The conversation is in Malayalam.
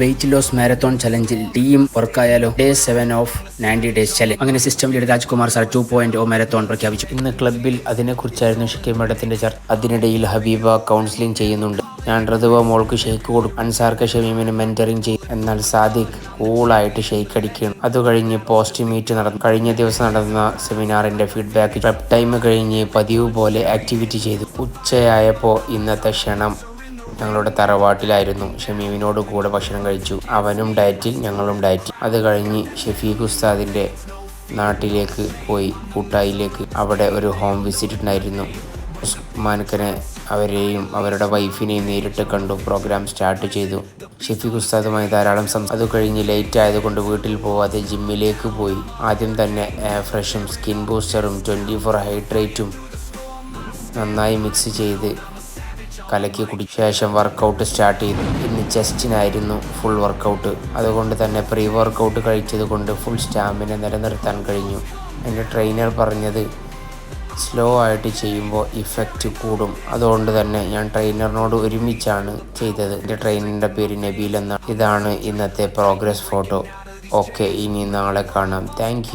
വെയിറ്റ് ലോസ് മാരത്തോൺ ചലഞ്ചിൽ team വർക്കായാലോ day seven of ninety days challenge അങ്ങനെ system leader Rajkumar sir two point O marathon പ്രഖ്യാപിച്ചു. ഇന്ന് ക്ലബിൽ അതിനെക്കുറിച്ചായിരുന്നു ഷിക്കി മേഡത്തിന്റെ ചർച്ച. അതിനിടയിൽ ഹബീബ കൗൺസിലിംഗ് ചെയ്യുന്നുണ്ട്. ഞാൻ ഋതുവ മോൾക്ക് ഷെയ്ക്ക് കൊടുക്കും. അൻസാർക്ക് ഷമീമിന് മെന്ററിങ് ചെയ്യും. എന്നാൽ സാദിഖ് കൂളായിട്ട് ഷെയ്ക്ക് അടിക്കുകയാണ്. അത് കഴിഞ്ഞ് പോസ്റ്റ് മീറ്റ് നടന്നു. കഴിഞ്ഞ ദിവസം നടന്ന സെമിനാറിന്റെ ഫീഡ്ബാക്ക് ടൈം കഴിഞ്ഞ് പതിവ് പോലെ ആക്ടിവിറ്റി ചെയ്തു. ഉച്ചയായപ്പോൾ ഇന്നത്തെ ക്ഷണം. ഞങ്ങളുടെ തറവാട്ടിലായിരുന്നു. ഷമീമിനോട് കൂടെ ഭക്ഷണം കഴിച്ചു. അവനും ഡയറ്റിൽ ഞങ്ങളും ഡയറ്റിൽ. അത് കഴിഞ്ഞ് ഷെഫീഖ് ഉസ്താദിന്റെ നാട്ടിലേക്ക് പോയി. കൂട്ടായിലേക്ക് അവിടെ ഒരു ഹോം വിസിറ്റ് ഉണ്ടായിരുന്നു. ഉസ്മാനക്കനെ അവരെയും അവരുടെ വൈഫിനെയും നേരിട്ട് കണ്ടു. പ്രോഗ്രാം സ്റ്റാർട്ട് ചെയ്തു. ഷെഫീഖ് ഉസ്താദുമായി ധാരാളം സം അത് കഴിഞ്ഞ് ലേറ്റ് ആയതുകൊണ്ട് വീട്ടിൽ പോവാതെ ജിമ്മിലേക്ക് പോയി. ആദ്യം തന്നെ ഫ്രഷും സ്കിൻ ബൂസ്റ്ററും ട്വന്റി ഫോർ ഹൈഡ്രേറ്റും നന്നായി മിക്സ് ചെയ്ത് കലക്കി കുടി ശേഷം വർക്കൗട്ട് സ്റ്റാർട്ട് ചെയ്തു. ഇന്ന് ചെസ്റ്റിനായിരുന്നു ഫുൾ വർക്കൗട്ട് അതുകൊണ്ട് തന്നെ പ്രീ വർക്കൗട്ട് കഴിച്ചത് കൊണ്ട് ഫുൾ സ്റ്റാമിന നിലനിർത്താൻ കഴിഞ്ഞു. എന്റെ ട്രെയിനർ പറഞ്ഞത് സ്ലോ ആയിട്ട് ചെയ്യുമ്പോൾ ഇഫക്റ്റ് കൂടും. അതുകൊണ്ട് തന്നെ ഞാൻ ട്രെയിനറിനോട് ഒരുമിച്ചാണ് ചെയ്തത്. എന്റെ ട്രെയിനറിന്റെ പേര് നബീൽ എന്നാണ്. ഇതാണ് ഇന്നത്തെ പ്രോഗ്രസ് ഫോട്ടോ ഓക്കെ ഇനി നാളെ കാണാം. താങ്ക്